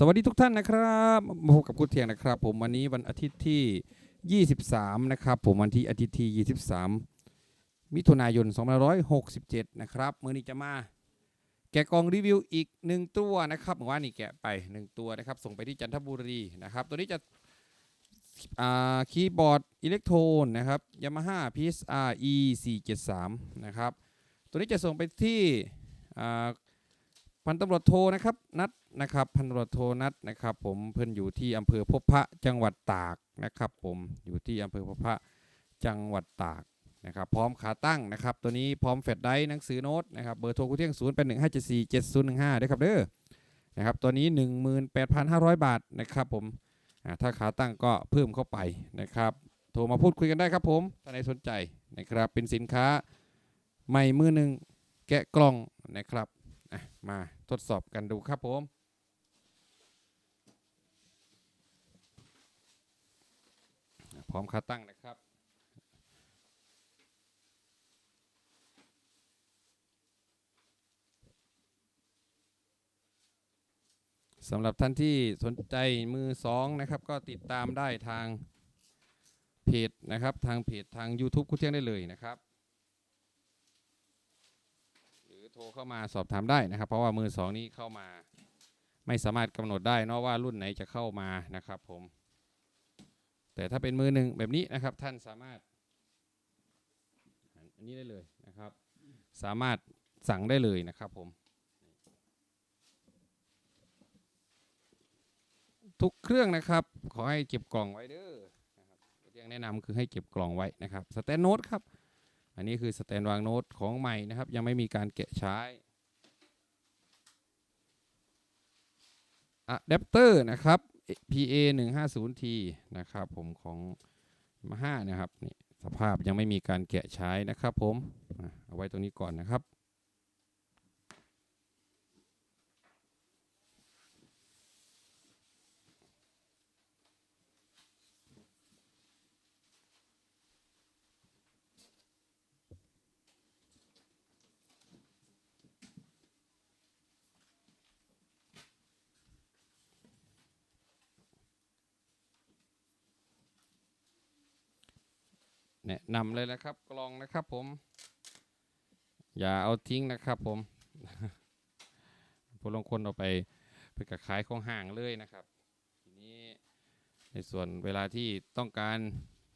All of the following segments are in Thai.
สวัสดีทุกท่านนะครับมาพบกับกูเทียงนะครับ ผมวันนี้วันอาทิตย์ที่ 23 นะครับ ผมวันที่อาทิตย์ที่ 23 มิถุนายน 2567 นะครับเมื่อนี้จะมา แกะกล่องรีวิวอีกหนึ่งตัวนะครับเมื่อวานนี้แกะไปหนึ่งตัวนะครับ ส่งไปที่จันทบุรีนะครับ ตัวนี้จะคีย์บอร์ดอิเล็กโทรนนะครับยามาฮ่า PSR E 473 นะครับ ตัวนี้จะส่งไปที่ พันตำรวจโทนะครับนัดนะครับพันตำรวจโทนัดนะครับ ผมเพิ่นอยู่ที่อำเภอพบพระจังหวัดตากนะครับ ผมอยู่ที่อำเภอพบพระจังหวัดตากนะครับ พร้อมขาตั้งนะครับ ตัวนี้พร้อมแฟลชไดร์หนังสือโน้ตนะครับเบอร์โทรกูเที่ยง0 8 1 5 7 4 7 0 1 5ด้วยครับเด้อนะครับตัวนี้ 18,500 บาทนะครับ ผมถ้าขาตั้งก็เพิ่มเข้าไปนะครับ โทรมาพูดคุยกันได้ครับผมถ้าใครสนใจนะครับ เป็นสินค้าใหม่มือหนึ่งแกะกล่องนะครับมา ทดสอบกันดูครับผมพร้อมขาตั้งนะครับ สำหรับท่านที่สนใจมือสองนะครับ ก็ติดตามได้ทางเพจนะครับ ทางเพจทาง YouTube คุเที่ยงได้เลยนะครับ หรือโทรเข้ามาสอบถามได้นะครับ เพราะว่ามือสองนี้เข้ามา ไม่สามารถกำหนดได้เนอะว่ารุ่นไหนจะเข้ามานะครับผม แต่ถ้าเป็นมือหนึ่งแบบนี้นะครับท่านสามารถ อันนี้ได้เลยนะครับ สามารถสั่งได้เลยนะครับผม ทุกเครื่องนะครับ ขอให้เก็บกล่องไว้เด้อนะครับเรียงแนะนำคือให้เก็บกล่องไว้นะครับสแตนโน้ตครับ อันนี้คือสแตนวางโน้ตของใหม่นะครับ ยังไม่มีการแกะใช้อะแดปเตอร์นะครับ PA 1 5 0 T นะครับผมของมาห้านะครับนี่สภาพยังไม่มีการแกะใช้นะครับผมเอาไว้ตรงนี้ก่อนนะครับ แนะนำเลยนะครับกลองนะครับผม อย่าเอาทิ้งนะครับผมผู้ลงคนเอาไปไปกับขายของห่างเลยนะครับ ทีนี้ในส่วนเวลาที่ต้องการ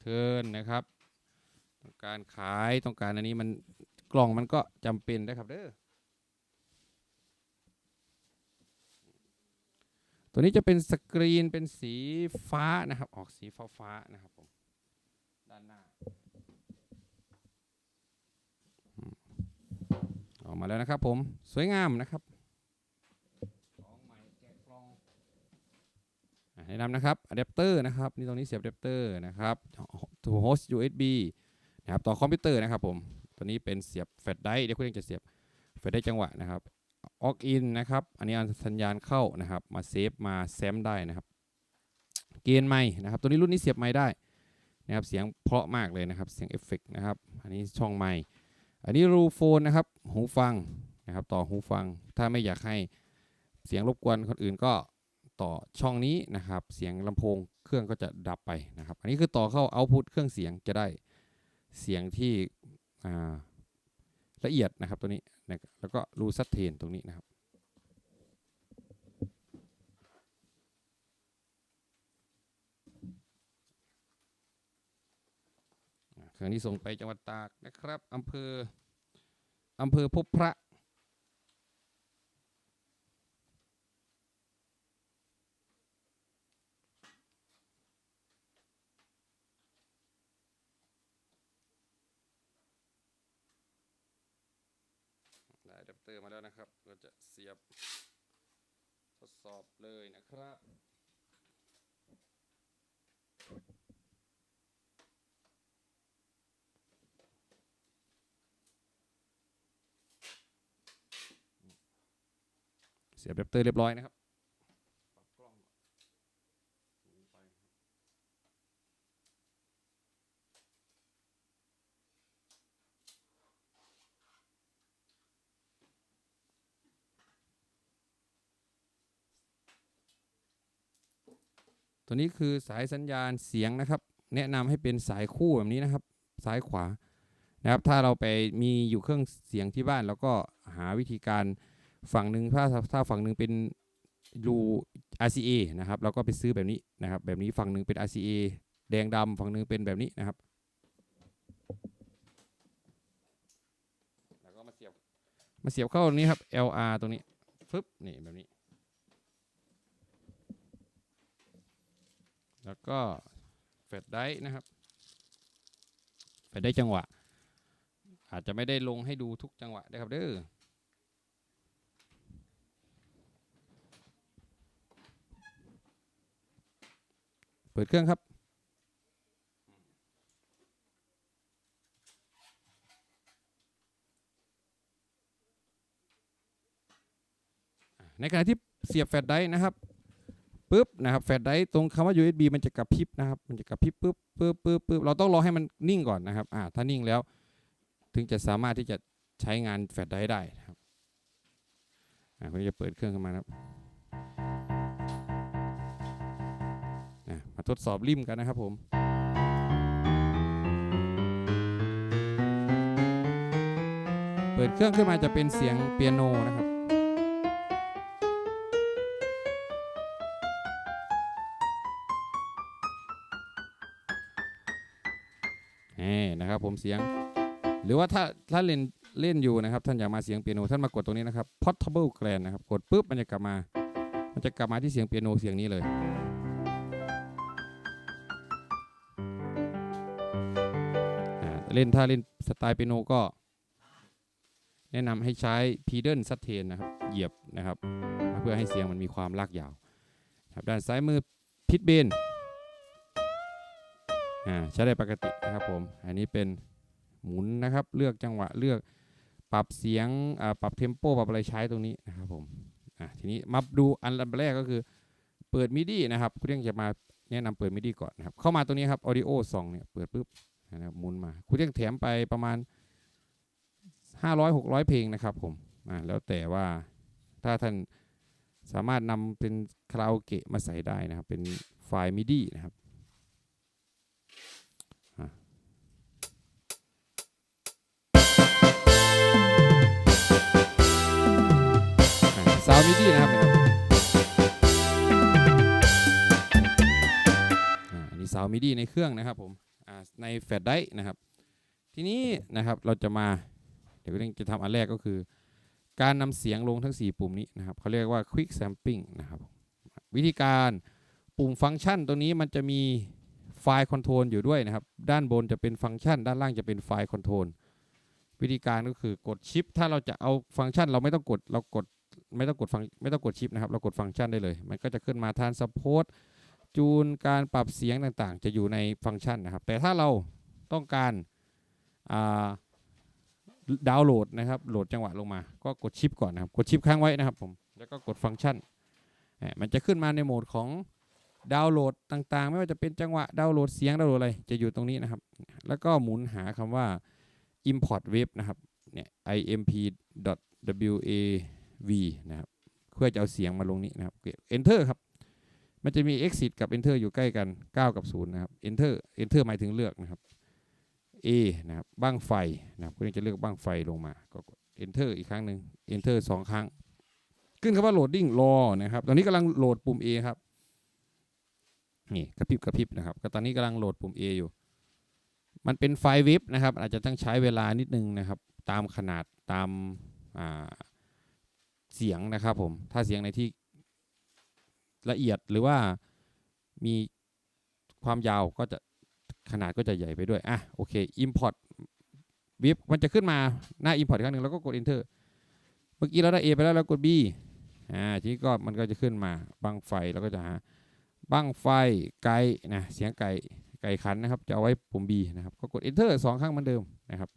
เทินนะครับ ต้องการขายต้องการอันนี้มันกล่องมันก็จำเป็นนะครับเด้อตัวนี้จะเป็นสกรีนเป็นสีฟ้านะครับ ออกสีฟ้าฟ้านะครับผมด้านหน้า ออกมาแล้วนะครับผมสวยงามนะครับของใหม่แกะกล่องอะแนะนำนะครับอะแดปเตอร์นะครับนี่ตรงนี้เสียบอะแดปเตอร์นะครับ to host USB นะครับต่อคอมพิวเตอร์นะครับผมตัวนี้เป็นเสียบแฟลชไดรฟ์เดี๋ยวคุณยังจะเสียบแฟลชไดรฟ์จังหวะนะครับออกอินนะครับ อันนี้เอาสัญญาณเข้านะครับ มาเซฟมาแซมได้นะครับ เกณฑ์ไม้นะครับ ตัวนี้รุ่นนี้เสียบไม้ได้นะครับ เสียงเพราะมากเลยนะครับ เสียงเอฟเฟกต์นะครับ อันนี้ช่องไม้ อันนี้รูโฟนนะครับ หูฟังนะครับ ต่อหูฟัง ถ้าไม่อยากให้เสียงรบกวนคนอื่นก็ต่อช่องนี้นะครับ เสียงลำโพงเครื่องก็จะดับไปนะครับ อันนี้คือต่อเข้าเอาพุตเครื่องเสียงจะได้เสียงที่ละเอียดนะครับตัวนี้ แล้วก็รูซัตเทนตรงนี้นะครับ อ่าเครื่องที่ส่งไปจังหวัดตากนะครับอำเภออำเภอพบพระได้อะแดปเตอร์มาแล้วนะครับก็จะเสียบทดสอบเลยนะครับ เสียบแรปเตอร์เรียบร้อยนะครับตัวนี้คือสายสัญญาณเสียงนะครับ แนะนำให้เป็นสายคู่แบบนี้นะครับ ซ้ายขวานะครับ ถ้าเราไปมีอยู่เครื่องเสียงที่บ้าน แล้วก็หาวิธีการ ฝั่งหนึ่งถ้าถ้าฝั่งหนึ่งเป็นรู RCA นะครับเราก็ไปซื้อแบบนี้นะครับ แบบนี้ฝั่งหนึ่งเป็น RCA แดงดำฝั่งหนึ่งเป็นแบบนี้นะครับแล้วก็มาเสียบมาเสียบเข้าตรงนี้ครับ LR ตรงนี้ฟึบนี่แบบนี้ แล้วก็แฟลชไดรฟ์นะครับแฟลชไดรฟ์จังหวะ อาจจะไม่ได้ลงให้ดูทุกจังหวะนะครับเด้อ ปิดเครื่องครับ ในขณะที่เสียบแฟลชไดรฟ์นะครับปุ๊บนะครับแฟลชไดรฟ์ตรงคำว่า USB มันจะกระพริบนะครับ มันจะกระพริบปุ๊บปุ๊บปุ๊บปุ๊บเราต้องรอให้มันนิ่งก่อนนะครับอ่าถ้านิ่งแล้ว ถึงจะสามารถที่จะใช้งานแฟลชไดรฟ์ได้นะครับอ่าผมจะเปิดเครื่องขึ้นมาครับ มาทดสอบริมกันนะครับผมเปิดเครื่องขึ้นมาจะเป็นเสียงเปียโนนะครับนี่นะครับผมเสียง หรือว่าถ้าถ้าเล่นเล่นอยู่นะครับ ท่านอยากมาเสียงเปียโนท่านมากดตรงนี้นะครับ portable grand นะครับ กดปุ๊บมันจะกลับมา มันจะกลับมาที่เสียงเปียโนเสียงนี้เลย เล่นถ้าเล่นสไตล์เปียโนก็ แนะนำให้ใช้ pedal sustain นะครับ เหยียบนะครับ เพื่อให้เสียงมันมีความลากยาวครับด้านซ้ายมือพิทเบนอ่าใช้ได้ปกตินะครับผม อันนี้เป็นหมุนนะครับ เลือกจังหวะเลือกปรับเสียงอ่าปรับเทมโปปรับอะไรใช้ตรงนี้นะครับผมอ่าทีนี้มาดูอันแรกก็คือเปิดมิดี้นะครับคุณเรียงจะมาแนะนำเปิดมิดี้ก่อนนะครับ เข้ามาตรงนี้ครับ audio 2เนี่ยเปิดปุ๊บ นะครับหมุนมาคุณเรียงแถมไปประมาณ 500 600 เพลงนะครับผมอ่าแล้วแต่ว่าถ้าท่านสามารถนำเป็นคาราโอเกะมาใส่ได้นะครับ เป็นไฟล์มิดีนะครับซาวมิดี้นะครับอ่าอันนี้ซาวมิดี้ในเครื่องนะครับผม ในแฟลชไดร์นะครับ ทีนี้นะครับเราจะมาเดี๋ยวเราจะทำอันแรกก็คือ การนำเสียงลงทั้ง 4 ปุ่มนี้นะครับเขาเรียกว่า quick sampling นะครับวิธีการปุ่มฟังก์ชันตัวนี้มันจะมีไฟล์คอนโทรลอยู่ด้วยนะครับ ด้านบนจะเป็นฟังก์ชัน ด้านล่างจะเป็นไฟล์คอนโทรลวิธีการก็คือกดชิป ถ้าเราจะเอาฟังก์ชันเราไม่ต้องกดเรากดไม่ต้องกดฟังไม่ต้องกดชิปนะครับ เรากดฟังก์ชันได้เลย มันก็จะขึ้นมาทานสปอร์ต จูนการปรับเสียงต่างๆ จะอยู่ในฟังก์ชันนะครับ แต่ถ้าเราต้องการดาวน์โหลดนะครับโหลดจังหวะลงมา ก็กดชิปก่อนนะครับ กดชิปค้างไว้นะครับผม แล้วก็กดฟังก์ชัน มันจะขึ้นมาในโหมดของดาวน์โหลดต่างๆ ไม่ว่าจะเป็นจังหวะดาวน์โหลดเสียงดาวน์โหลดอะไร จะอยู่ตรงนี้นะครับ แล้วก็หมุนหาคำว่า import wave นะครับ เนี่ย imp.wa v นะครับ เพื่อจะเอาเสียงมาลงนี้นะครับ enter ครับ มันจะมี exit กับ enter อยู่ใกล้กัน 9 กับ 0 นะครับ enter enter หมายถึงเลือกนะครับ a นะครับบ้างไฟนะครับคุณจะเลือกบ้างไฟลงมาก็ enter อีกครั้งหนึ่ง enter สองครั้ง ขึ้นคำว่า loading รอนะครับ ตอนนี้กำลังโหลดปุ่ม A ครับนี่กระพริบกระพริบนะครับ ก็ตอนนี้กำลังโหลดปุ่ม A อยู่ มันเป็นไฟล์เว็บนะครับ อาจจะต้องใช้เวลานิดนึงนะครับ ตามขนาดตามเสียงนะครับผม ถ้าเสียงในที่ ละเอียดหรือว่ามีความยาวก็จะขนาดก็จะใหญ่ไปด้วย อะ โอเค import วิบมันจะขึ้นมาหน้า import อีกครั้งหนึ่งแล้วก็กด enter เมื่อกี้เราได้ A ไปแล้วเรากด B อ่า ทีนี้ก็มันก็จะขึ้นมาบังไฟแล้วก็จะหาบังไฟไกลนะ เสียงไก่ไก่ขันนะครับ จะเอาไว้ปุ่ม B นะครับ ก็กด enter สองครั้งเหมือนเดิมนะครับ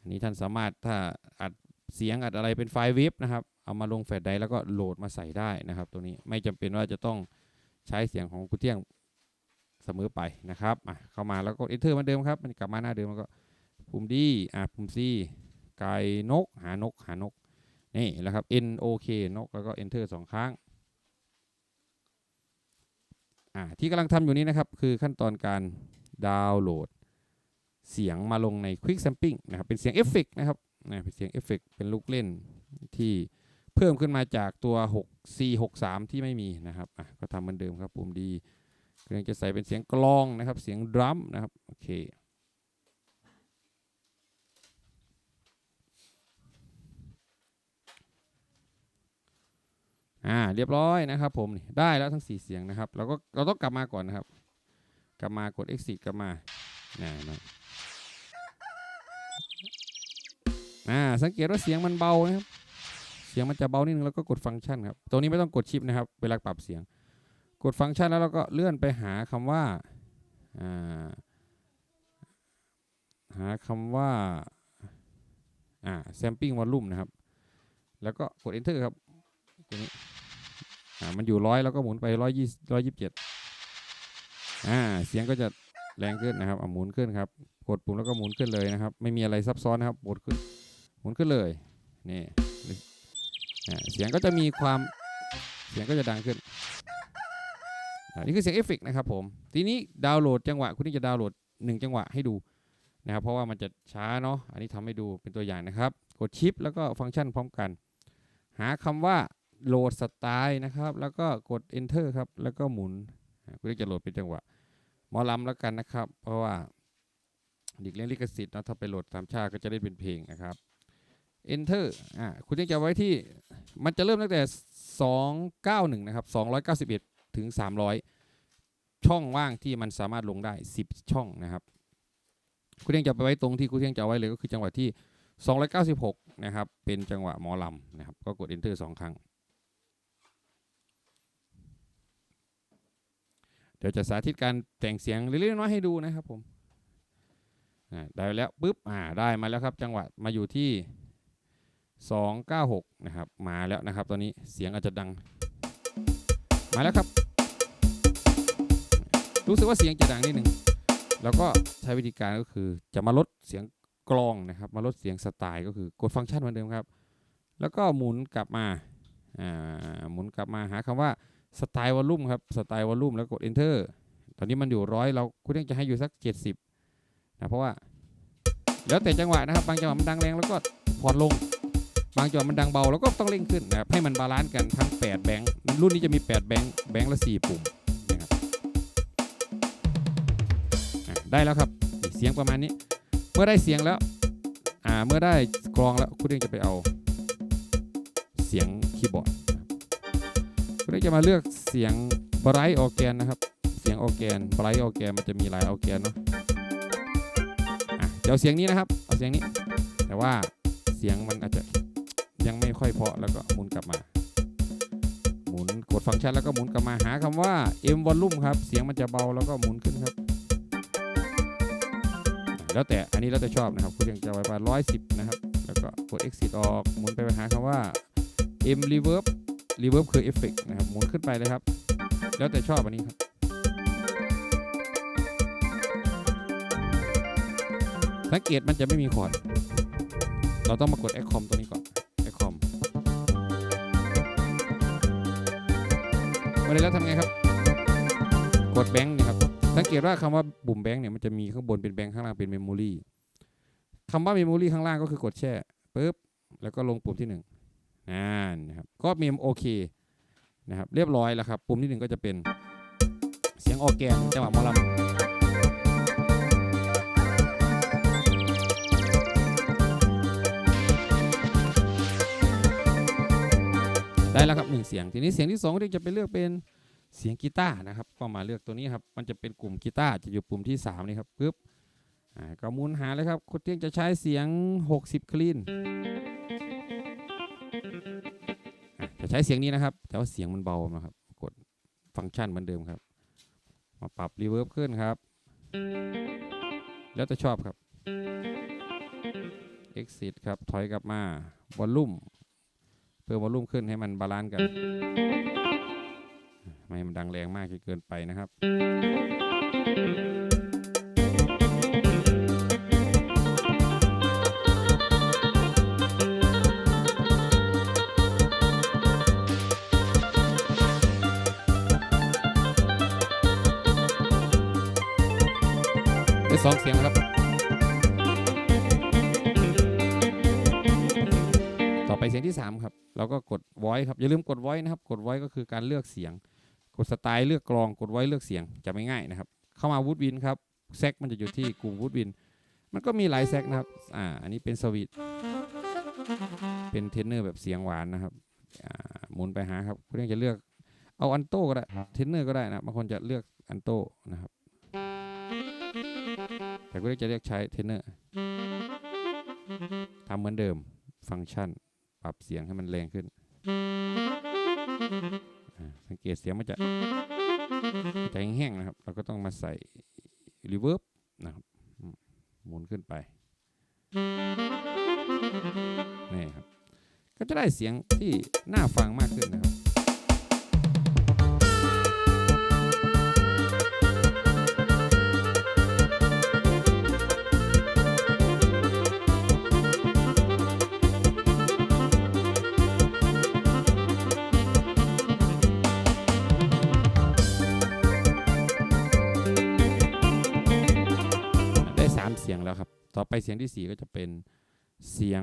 อันนี้ท่านสามารถถ้าอัดเสียงอัดอะไรเป็นไฟล์ว็บนะครับ เอามาลงแฟลชไดร์แล้วก็โหลดมาใส่ได้นะครับ ตัวนี้ไม่จำเป็นว่าจะต้องใช้เสียงของคุณเที่ยงเสมอไปนะครับอะเข้ามาแล้วก็ enter เหมือนเดิมครับมันกลับมาหน้าเดิมแล้วก็ปุ่ม D อะปุ่ม C ไก่นก หานก หานก นี่แหละครับ N O K นก แล้วก็ enter สองครั้งอ่าที่กำลังทำอยู่นี้นะครับ คือขั้นตอนการดาวน์โหลด เสียงมาลงใน Quick Sampling นะครับ เป็นเสียงเอฟเฟกต์นะครับนะเป็นเสียงเอฟเฟกต์เป็นลูกเล่นที่ เพิ่มขึ้นมาจากตัว6 4 6 3ที่ไม่มีนะครับอะก็ทำเหมือนเดิมครับปุ่มดีกำลังจะใส่เป็นเสียงกลองนะครับ เสียงดรัมนะครับโอเคอ่าเรียบร้อยนะครับผมได้แล้วทั้ง 4 เสียงนะครับเราก็เราต้องกลับมาก่อนนะครับ กลับมากด exit กลับมานะนะอ่าสังเกตว่าเสียงมันเบานะครับ เสียงมันจะเบานิดนึงแล้วก็กดฟังก์ชันครับตัวนี้ไม่ต้องกดชิปนะครับ เวลาปรับเสียง กดฟังก์ชันแล้วเราก็เลื่อนไปหาคำว่าอ่าหาคำว่าอ่า sampling volume นะครับ แล้วก็กด enter ครับตัวนี้อ่ามันอยู่ร้อยแล้วก็หมุนไปร้อยยี่ร้อยยี่สิบเจ็ดอ่าเสียงก็จะแรงขึ้นนะครับอ่าหมุนขึ้นครับ กดปุ่มแล้วก็หมุนขึ้นเลยนะครับ ไม่มีอะไรซับซ้อนนะครับกดขึ้นหมุนขึ้นเลยนี่ เสียงก็จะมีความเสียงก็จะดังขึ้นอ่านี่คือเสียงเอฟเฟกนะครับผม ทีนี้ดาวน์โหลดจังหวะคุณนี่จะดาวน์โหลดหนึ่งจังหวะให้ดูนะครับเพราะว่ามันจะช้าเนาะอันนี้ทำให้ดูเป็นตัวอย่างนะครับ กดชิปแล้วก็ฟังก์ชันพร้อมกัน หาคำว่าโหลดสไตล์นะครับ แล้วก็กด enter ครับ แล้วก็หมุนคุณจะโหลดเป็นจังหวะหมอลำแล้วกันนะครับ เพราะว่าดิกเล่นลิขสิทธิ์นะถ้าไปโหลดตามชาติก็จะได้เป็นเพลงนะครับ enter อ่าคุณยังจะไว้ที่มันจะเริ่มตั้งแต่ 291 นะครับ 291 ถึง 300 ช่องว่างที่มันสามารถลงได้ 10 ช่องนะครับ คุณยังจะไปไว้ตรงที่คุณยังจะไว้เลยก็คือจังหวะที่ 296 นะครับ เป็นจังหวะหมอลำนะครับ ก็กด enter 2 ครั้ง เดี๋ยวจะสาธิตการแต่งเสียงเล็กๆน้อยๆให้ดูนะครับผมได้แล้วปุ๊บอ่าได้มาแล้วครับ จังหวะมาอยู่ที่ 296 นะครับ มาแล้วนะครับ ตอนนี้เสียงอาจจะดัง มาแล้วครับ รู้สึกว่าเสียงจะดังนิดหนึ่งแล้วก็ใช้วิธีการก็คือจะมาลดเสียงกลองนะครับ มาลดเสียงสไตล์ก็คือกดฟังก์ชันเหมือนเดิมครับ แล้วก็หมุนกลับมาหมุนกลับมาหาคำว่าสไตล์วอลลุ่มครับสไตล์วอลลุ่มแล้วกด enter ตอนนี้มันอยู่ร้อยเราคุณยังจะให้อยู่สัก 70นะเพราะว่า แล้วแต่จังหวะนะครับ บางจังหวะมันดังแรงแล้วก็ผ่อนลง บางจังหวะมันดังเบาแล้วก็ต้องเร่งขึ้นนะครับให้มันบาลานซ์กันทั้ง 8 แบงค์รุ่นนี้จะมี 8 แบงค์แบงค์ละ 4 ปุ่มนะครับได้แล้วครับเสียงประมาณนี้ เมื่อได้เสียงแล้วอ่าเมื่อได้กรองแล้วคุณเองจะไปเอาเสียงคีย์บอร์ดครับคุณเองจะมาเลือกเสียงไบรท์ออแกนนะครับเสียงออแกนไบรท์ออแกนมันจะมีหลายออแกนเนาะอะจะเอาเสียงนี้นะครับเอาเสียงนี้ แต่ว่าเสียงมันอาจจะ ค่อยเพาะแล้วก็หมุนกลับมา หมุนกดฟังก์ชันแล้วก็หมุนกลับมาหาคำว่า M volume ครับ เสียงมันจะเบาแล้วก็หมุนขึ้นครับ แล้วแต่อันนี้แล้วแต่ชอบนะครับคุณยังจะไว้ว่าร้อยสิบนะครับ แล้วก็กด exit ออกหมุนไปหาคำว่า M reverb reverb คือ effect นะครับหมุนขึ้นไปเลยครับ แล้วแต่ชอบอันนี้ครับสังเกตมันจะไม่มีคอร์ด เราต้องมากด e c o m ตัวนี้ก่อน มาเลยแล้วทำไงครับ กดแบงค์นี่ครับ สังเกตว่าคำว่าปุ่มแบงค์เนี่ยมันจะมีข้างบนเป็นแบงค์ข้างล่างเป็นเมมโมรีคำว่าเมมโมรีข้างล่างก็คือกดแช่ปุ๊บแล้วก็ลงปุ่มที่หนึ่งนั่นนะครับ ก็มีโอเคนะครับ เรียบร้อยแล้วครับ ปุ่มที่หนึ่งก็จะเป็นเสียงออกแกนจังหวะมอลำ ได้แล้วครับหนึ่งเสียง ทีนี้เสียงที่สองก็จะไปเลือกเป็นเสียงกีตาร์นะครับ ก็มาเลือกตัวนี้ครับ มันจะเป็นกลุ่มกีตาร์จะอยู่ปุ่มที่ 3 นี่ครับปึ๊บก็มุนหาเลยครับคุณเตียงจะใช้เสียง 60 คลีนจะใช้เสียงนี้นะครับ แต่ว่าเสียงมันเบานะครับ กดฟังก์ชันเหมือนเดิมครับ มาปรับรีเวิร์บขึ้นครับ แล้วแต่ชอบครับ exit ครับ ถอยกลับมา วอลลุ่ม พิ่มวอลุ่มขึ้นให้มันบาลานซ์กัน ไม่ให้มันดังแรงมากเกินไปนะครับ ได้สองเสียงครับ ต่อไปเสียงที่สามครับ เราก็กด voice ครับอย่าลืมกด voice นะครับ กด voice ก็คือการเลือกเสียง กดสไตล์เลือกกลองกด voice เลือกเสียงจะไม่ง่ายนะครับ เข้ามาวูดวินครับแซกมันจะอยู่ที่กลุ่มวูดวินมันก็มีหลายแซกนะครับอ่าอันนี้เป็นสวิตเป็นเทนเนอร์แบบเสียงหวานนะครับอ่าหมุนไปหาครับคุณเรียกจะเลือกเอาอันโต้ก็ได้เทนเนอร์ก็ได้นะบางคนจะเลือกอันโต้นะครับแต่คุณเรียกจะเลือกใช้เทนเนอร์ทำเหมือนเดิมฟังก์ชัน ปรับเสียงให้มันแรงขึ้น สังเกตเสียงมันจะจะแห้งๆนะครับ เราก็ต้องมาใส่รีเวิร์บนะครับหมุนขึ้นไปนี่ครับ ก็จะได้เสียงที่น่าฟังมากขึ้นนะครับ อไปเสียงที่สี่ก็จะเป็นเสียง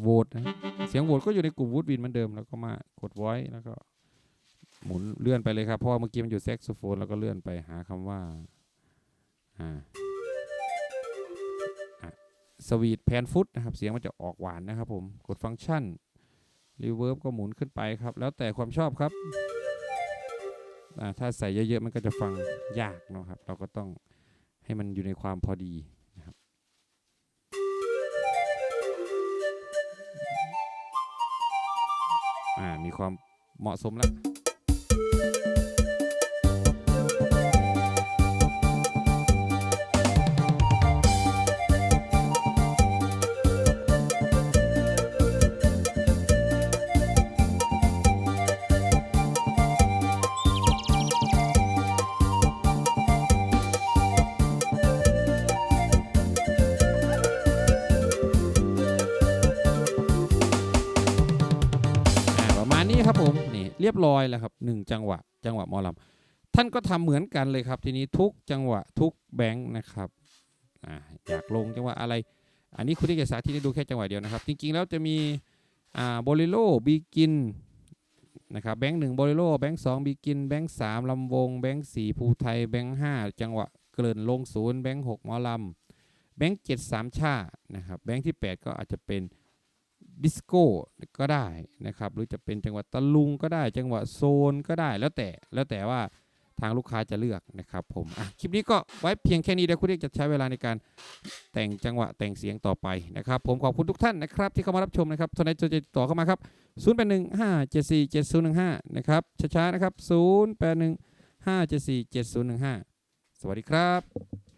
โหวตนะเสียงโหวตก็อยู่ในกลุ่มวูดวินเหมือนเดิม แล้วก็มากดไว้แล้วก็หมุนเลื่อนไปเลยครับ เพราะว่าเมื่อกี้มันอยู่แซกโซโฟน แล้วก็เลื่อนไปหาคำว่าอ่าสวีทแพนฟุตนะครับ เสียงมันจะออกหวานนะครับผม กดฟังก์ชันรีเวิร์บก็หมุนขึ้นไปครับ แล้วแต่ความชอบครับ ถ้าใส่เยอะๆ มันก็จะฟังยากนะครับ เราก็ต้องให้มันอยู่ในความพอดี อ่ามีความเหมาะสมแล้ว ร้อยแล้วครับหนึ่งจังหวะ จังหวะหมอลำท่านก็ทำเหมือนกันเลยครับ ทีนี้ทุกจังหวะทุกแบงค์นะครับอ่าอยากลงจังหวะอะไร อันนี้คุณที่จะสาธิตให้ดูแค่จังหวะเดียวนะครับ จริงๆแล้วจะมีอ่าโบเลโรบีกินนะครับแบงค์หนึ่งโบเลโรแบงค์สองบีกินแบงค์สามลำวงแบงค์สี่ภูไทยแบงค์ห้าจังหวะเกลิ่อนลงศูนย์แบงค์หกหมอลำแบงค์เจ็ดสามชานะครับแบงค์ที่แปดก็อาจจะเป็น ดิสโก้ก็ได้นะครับ หรือจะเป็นจังหวัดตะลุงก็ได้ จังหวัดโซนก็ได้แล้วแต่แล้วแต่ว่าทางลูกค้าจะเลือกนะครับผมอะคลิปนี้ก็ไว้เพียงแค่นี้เดี๋ยวคุณเอกจะใช้เวลาในการแต่งจังหวะแต่งเสียงต่อไปนะครับ ผมขอบคุณทุกท่านนะครับ ที่เข้ามารับชมนะครับท่านใดสนใจติดต่อเข้ามาครับ 0 8 1 5 7 4 7 0 1 5 นะครับช้าๆนะครับ 0 8 1 5 7 4 7 0 1 5 สวัสดีครับ